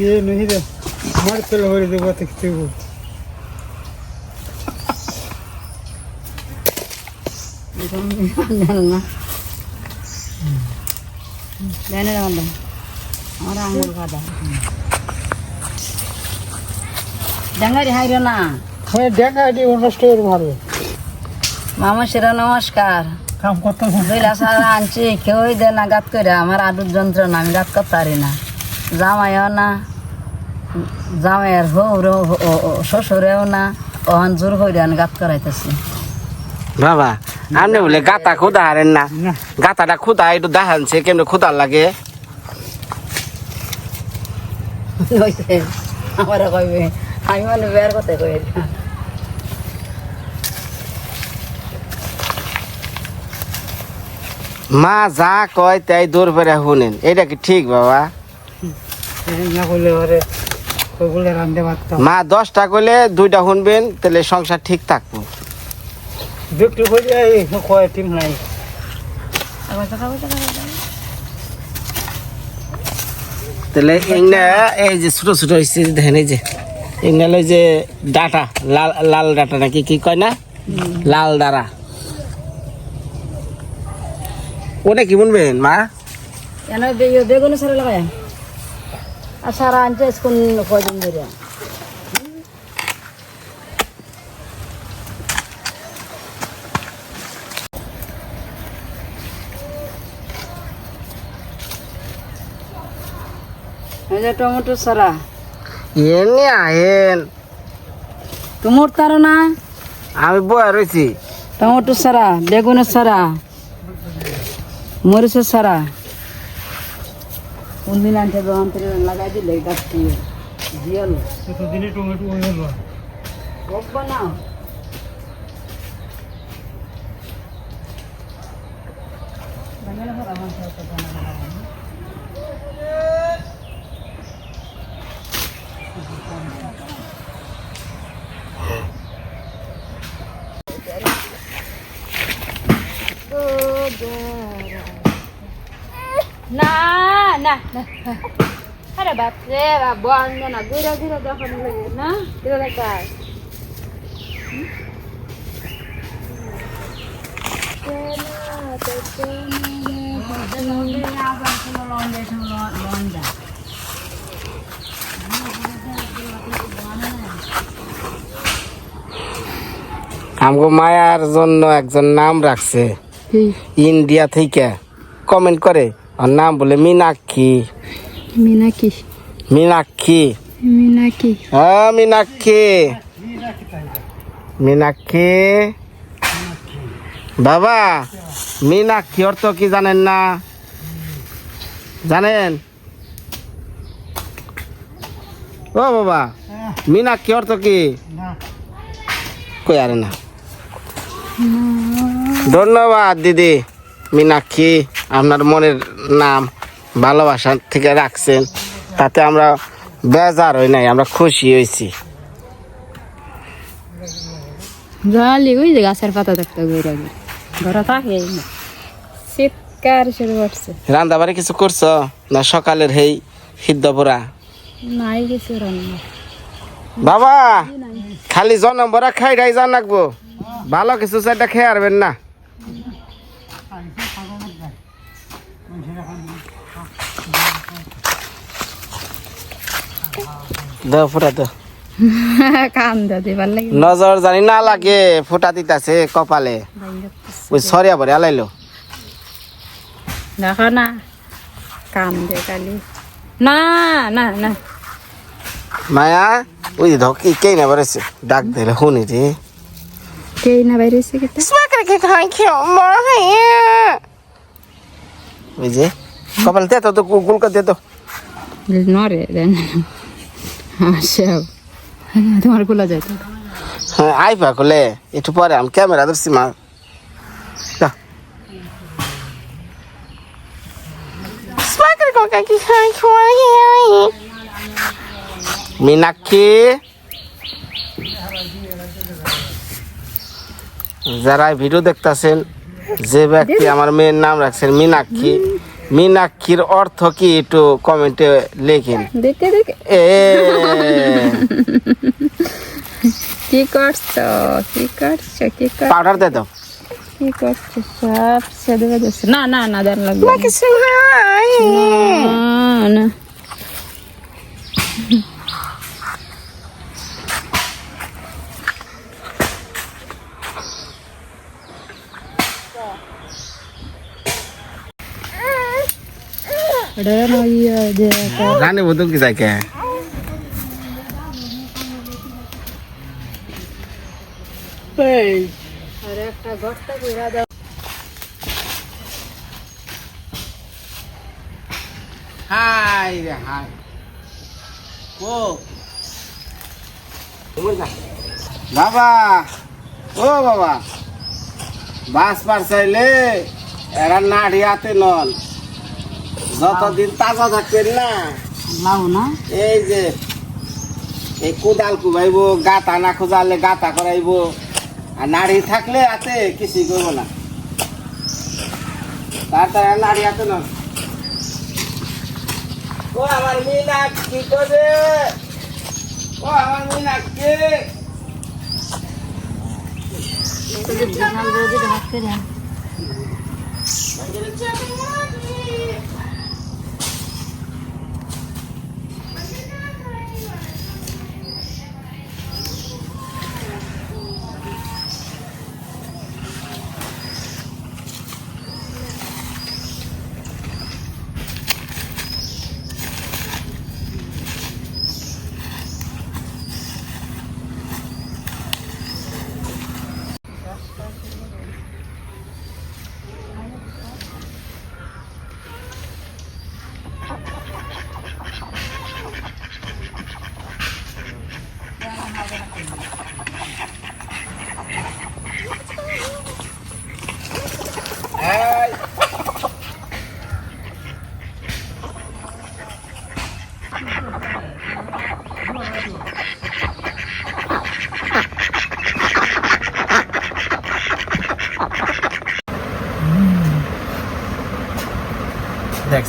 দিয়ে নহি রে মার তেল হয়ে দেবো দেখতে জানো না ডাঙ্গারি হাইরো হ্যাঁ ডেঙ্গা আইডি নষ্ট করে মারবে মামা সেরা নমস্কার। কাম করতে আনছি কেউই দে না গাত করে আমার আডুর যন্ত্রণা আমি গাত করতে পারি না। জামাইও না জামাইয়ের হৌরও শ্বশুরেও না অহন জোর হইরে আমি গাত করাইতেছি। বাবা আপনি বলে গাতা খুদা হারেন না। গাতাটা খুদা একটু দেখানছে কেমনি খুদা লাগে। হইছে আমার কইবে আমি মানে বের কথা কই মা যা কয় তাই দূর করে শুনেন। এটা কি ঠিক বাবা না করলে ওরে ওগুলো রান্ধতে পারতাম মা দশটা করলে দুইটা শুনবেন তাহলে সংসার ঠিক থাকব। এই কয় নাই। তাহলে এগুলা এই যে ছোট ছোট হয়েছে দেখেন এই যে হলো যে ডাটা লাল লাল ডাটা নাকি কি কয় না? লাল দাঁড়া ওটা কি বলবেন মা? কেন বেগুন সারা লাগাই আর সারা আনছে কোন কয়দিন ধরে এই যে টমেটো সারা এমনি আহেন টমেটো তার না আমি বয়া রয়েছি টমেটো সারা বেগুনের সারা মরিচের সারা কোনদিন আনছে দোকান লাগাই দিলে গাছটি জিয়ালো দিনে টমেটো গেল টক বানাও না না বাপ বন্ধ না যখন লাগে না আমগো মায়ার জন্য একজন নাম রাখছে। ইন্ডিয়া থেকে। কমেন্ট করে। আর নাম বলে মীনাক্ষী। মিনাকি মীনাক্ষী। মিনাকি হ্যাঁ মীনাক্ষী। মীনাক্ষী। বাবা মীনাক্ষী অর্থ কি জানেন না? জানেন? ও বাবা মীনাক্ষী অর্থ কি? কই আরে না। ধন্যবাদ দিদি। মীনাক্ষী। আপনার মনের নাম ভালোবাসা থেকে রাখছেন তাতে আমরা বেজার হই নাই আমরা খুশি হয়েছি জালি ওই যে গাছের পাতা দেখতে ঘুরে ঘুরে ঘরে থাকে শীতকার শুরু করছে। রান্না বাড়ি কিছু করছ? না সকালের হেই সিদ্ধ পোড়া? নাই কিছু রান্না। বাবা খালি জনম বড়া খাই খাই জান রাখব ভালো কিছু চাইটা খেয়ে আরবেন না। দাও ফুটা দাও। কান্দা দিবার লাগে। নজর জানি না লাগে ফুটা দিতাছে কপালে। ওই সরিয়া ভরে আলাইলো। দেখো না কান্দে কালি না না না। মায়া ওই ধকি কে না বেড়েছে ডাক দিলে শুনি রে। কে না বাইরেছে কেটে স্মাকারকে খাই খেও মর ওই যে কপাল দে তো গুল গুল দে তো। নরে দেন তোমারগুলা যায় তো। হ্যাঁ আইবা কলে একটু পরে আমি ক্যামেরা ধরছি মা। মীনাক্ষী। যারা ভিডিও দেখতাছেন যে ব্যক্তি আমার মেয়ের নাম রাখছেন মীনাক্ষী। মীনাক্ষীর অর্থ কি একটু কমেন্টে লেখেন? দেখে দেখে। এ। কি করছ? কি করছ? কি পাউডার দে দাও কি করছ? সব সেদে না না না দেন লাগবে। না। না, না রে না ইয়ে যে রানী বধু কি যায় কে আরে একটা ঘরটা কইরা দাও হাই রে হাই ও বাবা ও বাবা বাস পার চাইলে এরা নাড়িয়াতে নল যতদিন তাজা থাকবেন না লাও না? এই যে এই কোদাল কুবাইব গাতা না খোঁজালে গাতা করাইব আর নাড়ি থাকলে আছে কিছুই করব না। তাড়াতাড়ি নাড়ি হাতে না ও আমার মিনা কি করে ও আমার মিনা কে? করে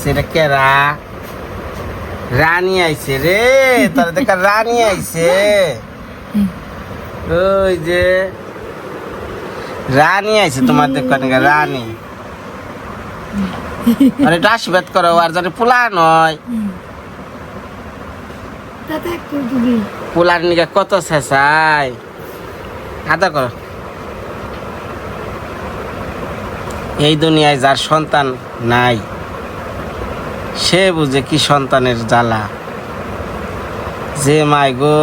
এটা কেরা রানী আইছে রে তোর দেখা রানী আইছে। ওই যে রানী আইছে তোমার দোকানে রানী। আরে এটা আশীর্বাদ করো আর যাতে পোলা নয়। পোলার নিকে কত শেষাই। আদা করো। এই দুনিয়ায় যার সন্তান নাই। সে বুঝে কি সন্তানের জ্বালা। যে মাই গো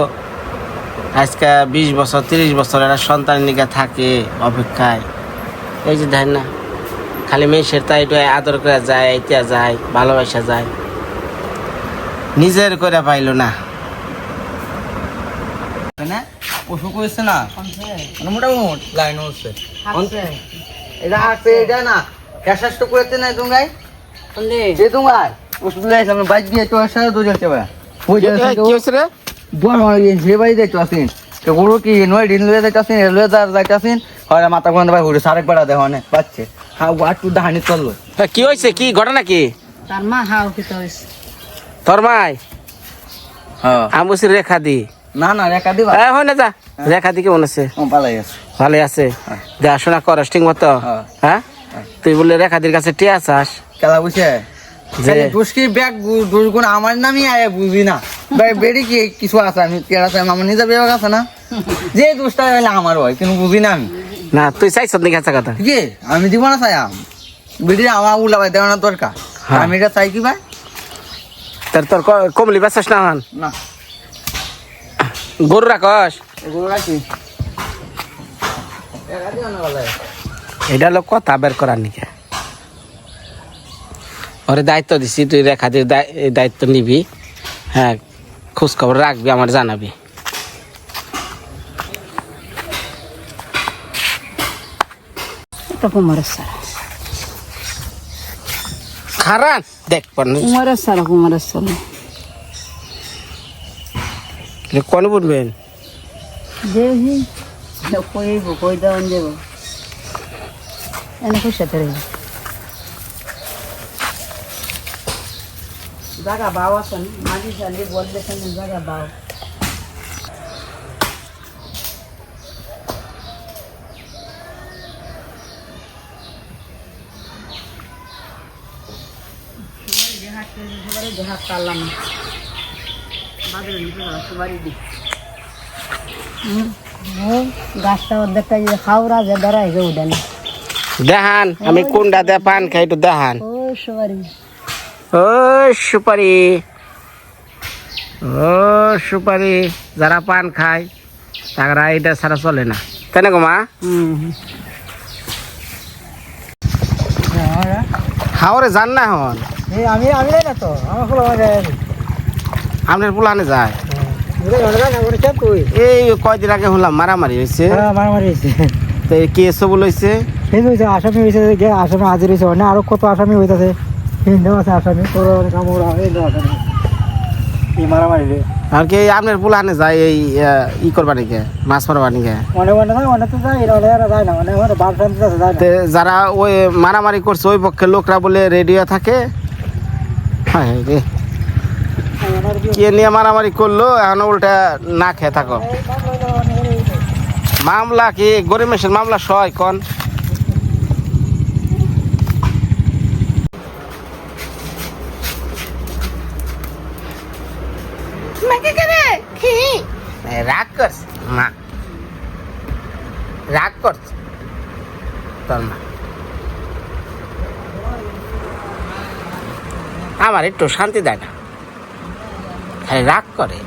আজকে বিশ বছর তিরিশ বছর এরা সন্তানের নিকে থাকে অপেক্ষায়। এই যে দেখেন না খালি মেয়ের তাই একটু আদর করে যায় এইটা যায় ভালোবাসা যায়। নিজের করে পাইলো না। না অসুখ হয়েছে না? মানে মোটামুটি লাইন হচ্ছে এটা এটা না ক্যাশাস তো করেছে না তুমি কোনলে তোমার ওষুধ লাইছে আমি বাইক দিয়ে তো সারা দৌড় যাচ্ছে ভাই ওই যে কি হয়েছে রে? বড় হয়ে গিয়ে যে বাড়ি যাইতে আসিন তো গরু কি নয় দিন লয়ে যাইতে আসিন লয়ে যার যাইতে আসিন হয় মাথা কোন ভাই ঘুরে সারেক বেড়া দেওয়া অনেক পাচ্ছে হ্যাঁ আটটু দাহানি চলল। কি হয়েছে? কি ঘটনা কি? তার মা হাও কি হইছে তোর মাই? হ্যাঁ। আমি বলছি রেখা দি। না না রেখা দিবা। এ, হয় না যা। রেখা দি কেমন আছে? ও পালাই আছে। ভালো আছে। দেখাশোনা করস ঠিক মতো? হ্যাঁ। হ্যাঁ? তুই বললে রেখাদির কাছে টিয়া আসাস খেলা বুঝছে দুষ্কি ব্যাগ দুর্গুণ আমার নামই আয় বুঝি না? ভাই বেড়ি কি কিছু আছে? আমি কেরা আছে? আমার নিজের বিভাগ আছে না? যে দুষ্টা হলে আমার হয় কিন্তু বুঝি না আমি। না তুই চাইছ নাকি কাঁচা কথা? আছে? আমি দিব না চাই আম? বেড়ি আমার উলা ভাই দেওয়া না দরকার। হ্যাঁ। আমি এটা চাই কি ভাই? তোর তোর ক- কমলি বেচাস না না। গরু রাখস? এগুলো রাখি। না। এটা হলো কথা বের করার নিকে? ওরে দায়িত্ব দিছি তুই রেখাদির দায়- দায়িত্ব নিবি। হ্যাঁ খোঁজ খবর রাখবি আমার জানাবি। এটা কুমারের সারা খারান দেখ পান কুমারের সারা কুমারের সারা কোন বলবেন? কইব কই দেওয়ান যাব এনে খুশি জায়গা বাও আছেন মাঝি চালি বলতেছেন জায়গা বাও দেহাত পারলাম না বাজারে নিতে যাওয়া সুপারি দি গাছটা অর্ধেকটা যে খাওয়া যে দাঁড়ায় যে উঠে না দেখান আমি কোনটা দিয়ে পান খাই একটু দেখান ও সুপারি ও সুপারি। ও সুপারি যারা পান খায় তারা এটা ছাড়া চলে না। তাই না গো মা? হাওরে যান না হন আমি যাই না তো আমার ফুল আমার পুলানে যায়? না তুই। এই কয়দিন আগে হলাম মারামারি হয়েছে। হ্যাঁ মারামারি হয়েছে। তো কি এসব হয়েছে আসামি হয়েছে আসামি হাজির হয়েছে অনেক আরও কত আসামি হইতাছে। আপনার পুলানে যায় এই ই করবা মাছ মারবা নাকি? অনেক অনেক যায় অনেক তো যায় অনেক আর যায় না অনেক অনেক বাপ শান্তি আছে যায় না তে যারা ওই মারামারি করছে, ওই পক্ষে লোকরা বলে রেডিও থাকে। হায় কে নিয়ে মারামারি করল, এখন উল্টা না খেয়ে থাকো। মামলা কি? গরিব মেশের মামলা সয় কন আমার একটু শান্তি দেয় না খালি রাগ করে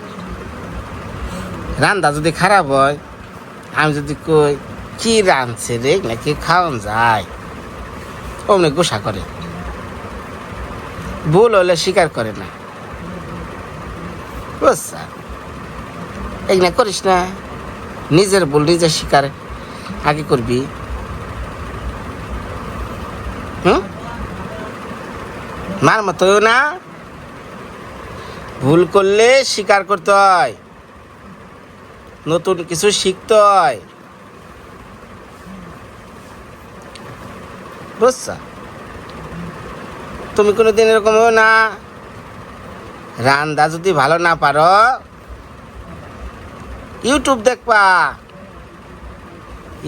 রান্না যদি খারাপ হয় আমি যদি কই কি রাঁধছে রে নাকি খাওয়ান যায় অমনি গোসা করে ভুল হলে স্বীকার করে না বুঝছা এগুলা করিস না। নিজের ভুল নিজে শিকার আগে করবি। হুম? মার মতো না। ভুল করলে স্বীকার করতে হয়। নতুন কিছু শিখতে হয়। বুঝছা? তুমি কোনোদিন এরকম হও না। রান্না যদি ভালো না পারো ইউটিউব দেখবা।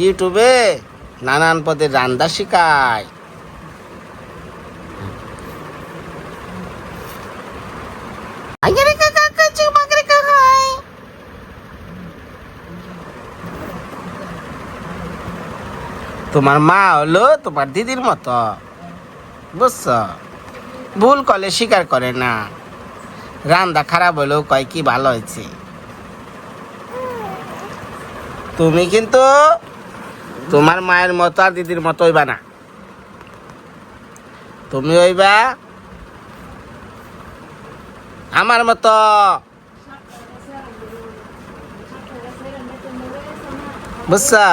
ইউটিউবে নানান পদের রান্না শেখায়। তোমার মা হলো তোমার দিদির মতো, বুঝছ? ভুল করলে স্বীকার করে না। রান্না খারাপ হলেও কয় কি ভালো হয়েছে। তুমি কিন্তু তোমার মায়ের মতো আর দিদির মতো হইবা না। তুমি হইবা আমার মতো। বুঝছা?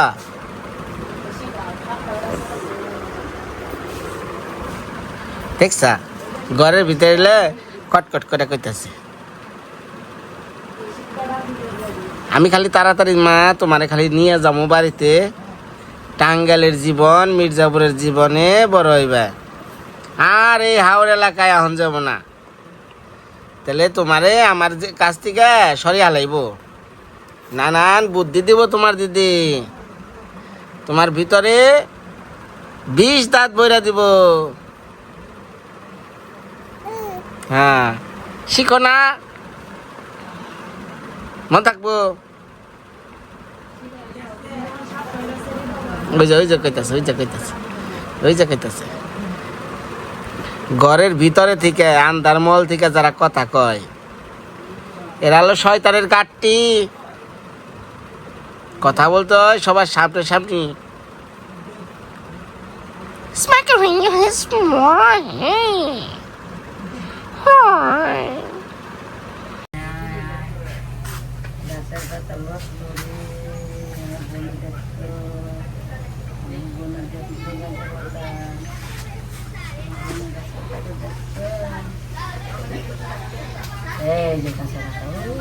দেখছা? ঘরের ভিতরে কটকট করে কইতাছে। আমি খালি তাড়াতাড়ি, মা, তোমারে খালি নিয়ে যাব বাড়িতে। টাঙ্গালের জীবন, মির্জাপুরের জীবনে বড় হইবা। আর এই হাওড় এলাকায় এখন যাব না। তাহলে তোমারে আমার যে কাছ থেকে সরিয়ে হালাইব নানান বুদ্ধি দিব তোমার দিদি। তোমার ভিতরে বিষ দাঁত বইরা দিব। হ্যাঁ শিখো না। মন থাকব ওই যে ওই যে কইতাছে ওই যে কইতাছে ওই যে কইতাছে ঘরের ভিতরে থেকে আন্দার মল থেকে যারা কথা কয়, এরা হলো শয়তানের গাঠটি কথা বলতে হয় সবার সামনে সামনে Smackering his more. Hi. Eh, jangan salah tahu.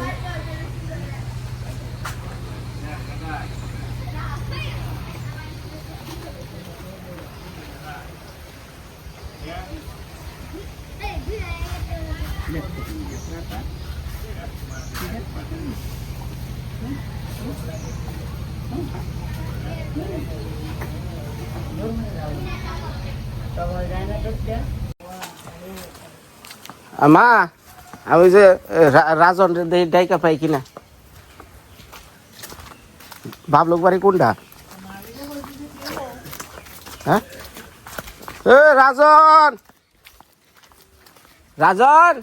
Lihat, মা আমি যে রাজন ডাইকা পাই কিনা। ভাবলোক বাড়ি কোনটা? হ্যাঁ এ রাজন রাজন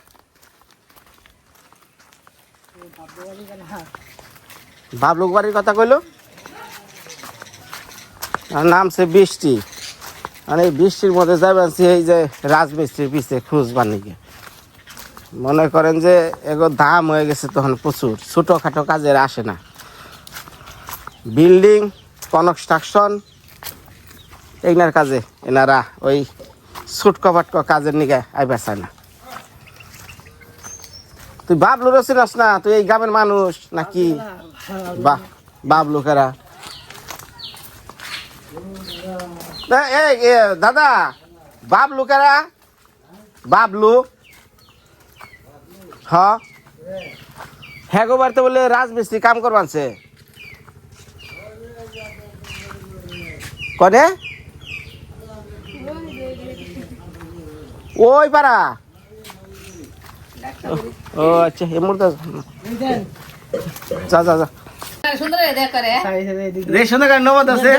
বাবলুক বাড়ির কথা কইলো? আর নাম সে বৃষ্টি। মানে এই বৃষ্টির মধ্যে যাবেন এই যে রাজমিস্ত্রির পিছিয়ে খুঁজবার নাকি মনে করেন যে এগো দাম হয়ে গেছে তখন প্রচুর, ছোটোখাটো কাজের আসে না। বিল্ডিং, কনস্ট্রাকশন, এইনার কাজে এনারা ওই ছুটকো কাজের নিকে আইবার চায় না। তুই বাবলু রসিনাস না, তুই এই গ্রামের মানুষ নাকি? বা বাবলু কেরা দাদা, বাবলু কেরা বাবলু? হ। হ্যাঁ গো বাড়িতে বলে রাজমিস্ত্রি কাম করবানছে কনে? ওই পারা ও আচ্ছা এ মুহূর্তে যা যা যা। সুন্দর দেখ করে রেশন কার্ড নগদ আছে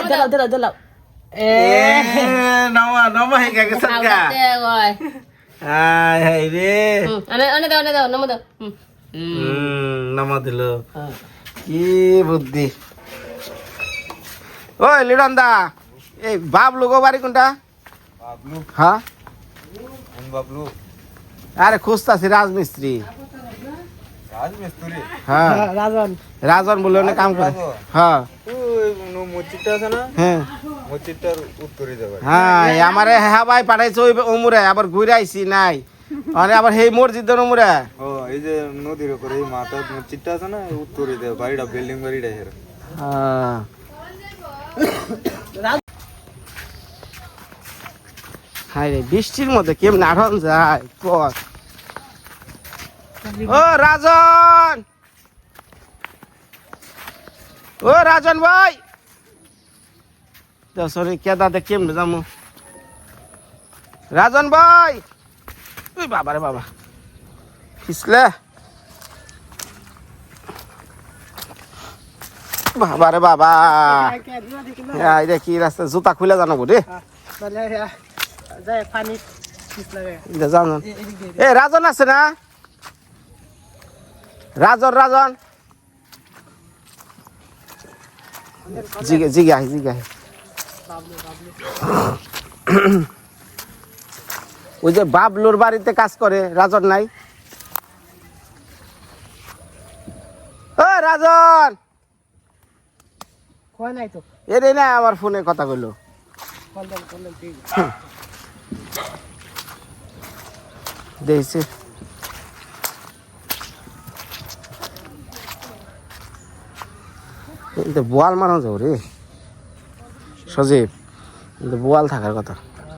নমা নমা হয়ে গেছে গা আয় হাই রে। আনে আনে দাও আনে দাও নমো দাও। হুম। হুম নমা দিল। কি বুদ্ধি। ওই লিডন দা এই বাবলু গো বাড়ি কোনটা? বাবলু। হ্যাঁ? বাবলু। আরে খুঁজতাছি রাজমিস্ত্রি। রাজমিস্ত্রি? হ্যাঁ। রাজন। রাজন বলে অনেক কাম করে। হ্যাঁ। মসজিদটা আছে না? হ্যাঁ। মসজিদটার উত্তরে যাবে। হ্যাঁ আমারে হ্যাঁ ভাই পাঠাইছে ওই ওমুরে আবার ঘুরে আইছি নাই। মানে আবার সেই মসজিদের ওমুরে ও এই যে নদীর উপরে এই মাথার মসজিদটা আছে না উত্তরে দেবে বাড়িটা বিল্ডিং বাড়িটা হ্যাঁ। হায় রে বৃষ্টির মধ্যে কেমন আড়ন যায়? কর। ও রাজন! ও রাজন ভাই! সরি কেদাতে কেমনে যামু রাজন ভাই! ওই বাবা রে বাবা। পিছলে। বাবা রে বাবা। কি রাস্তা জুতা খুলে জানাব রে। এ রাজন আছে না? রাজন রাজন জিগে জিগে আহি জিগে আহি। ওই যে বাবলুর বাড়িতে কাজ করে রাজন নাই? ও রাজন কয় নাই তো এরে না আমার ফোনে কথা কইলো কিন্তু বোয়াল মারা যাও রে। সজীব বোয়াল থাকার কথা।